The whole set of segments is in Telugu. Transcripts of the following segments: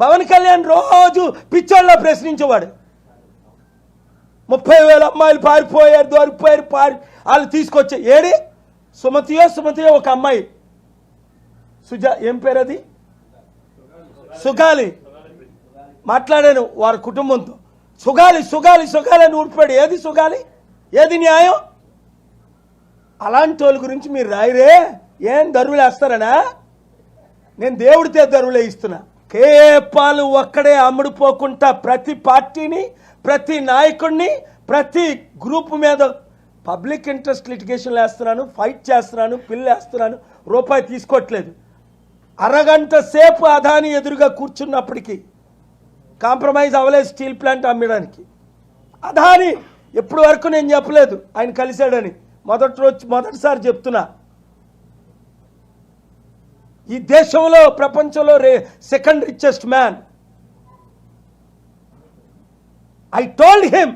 పవన్ కళ్యాణ్ రోజు పిచ్చోళ్ళ ప్రశ్నించేవాడు. ముప్పై వేల అమ్మాయిలు పారిపోయారు దొరికిపోయారు పారి వాళ్ళు తీసుకొచ్చే ఏడి? సుమతియో సుమతియో ఒక అమ్మాయి. సుజా ఏం పేరు అది? సుగాలి. మాట్లాడాను వారి కుటుంబంతో. సుగాలి సుగాలి సుగాలి అని ఊడిపోయాడు ఏది సుగాలి? ఏది న్యాయం? అలాంటి వాళ్ళ గురించి మీరు రాయరే. ఏం దరువులు వేస్తారనా నేను దేవుడితే దరువులే ఇస్తున్నా. కేపాలు ఒక్కడే అమ్ముడుపోకుండా ప్రతి పార్టీని ప్రతి నాయకుడిని ప్రతి గ్రూప్ మీద పబ్లిక్ ఇంట్రెస్ట్ లిటిగేషన్లు వేస్తున్నాను ఫైట్ చేస్తున్నాను పిల్లు వేస్తున్నాను రూపాయి తీసుకోవట్లేదు. అరగంట సేపు అదాని ఎదురుగా కూర్చున్నప్పటికీ కాంప్రమైజ్ అవ్వలేదు స్టీల్ ప్లాంట్ అమ్మడానికి. అదాని ఇప్పటి వరకు నేను చెప్పలేదు ఆయన కలిశాడని. మొదటి రోజు మొదటిసారి చెప్తున్నా. ఈ దేశంలో ప్రపంచంలో రే second richest man I told him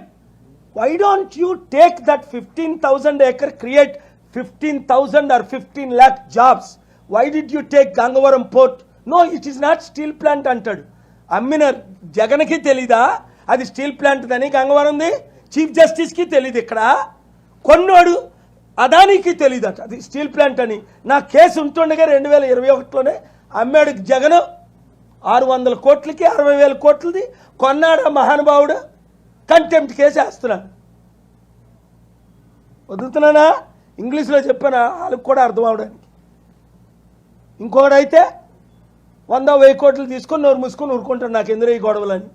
why don't you take that fifteen thousand acre create fifteen thousand or fifteen lakh jobs why did you take Gangavaram port no it is not steel plant అంటాడు. అమ్మిన జగన్కి తెలీదా? అది స్టీల్ ప్లాంట్ అని గంగవరంది? చీఫ్ జస్టిస్కి తెలియదు ఇక్కడ. కొన్నోడు అదానికి తెలియదట అది స్టీల్ ప్లాంట్ అని. నా కేసు ఉంటుండగా రెండు వేల ఇరవై ఒకటిలోనే అమ్మాడు జగన్ ఆరు వందల కోట్లకి అరవై వేల కోట్లది కొన్నాడ మహానుభావుడు? కంటెంప్ట్ కేసు వేస్తున్నాడు. వదులుతున్నానా? ఇంగ్లీష్లో చెప్పానా? వాళ్ళకి కూడా అర్థం అవడానికి ఇంకొకడైతే వంద వెయ్యి కోట్లు తీసుకొని నోరు మూసుకొని ఊరుకుంటాడు. నాకు ఎందుకు ఈ గొడవలని?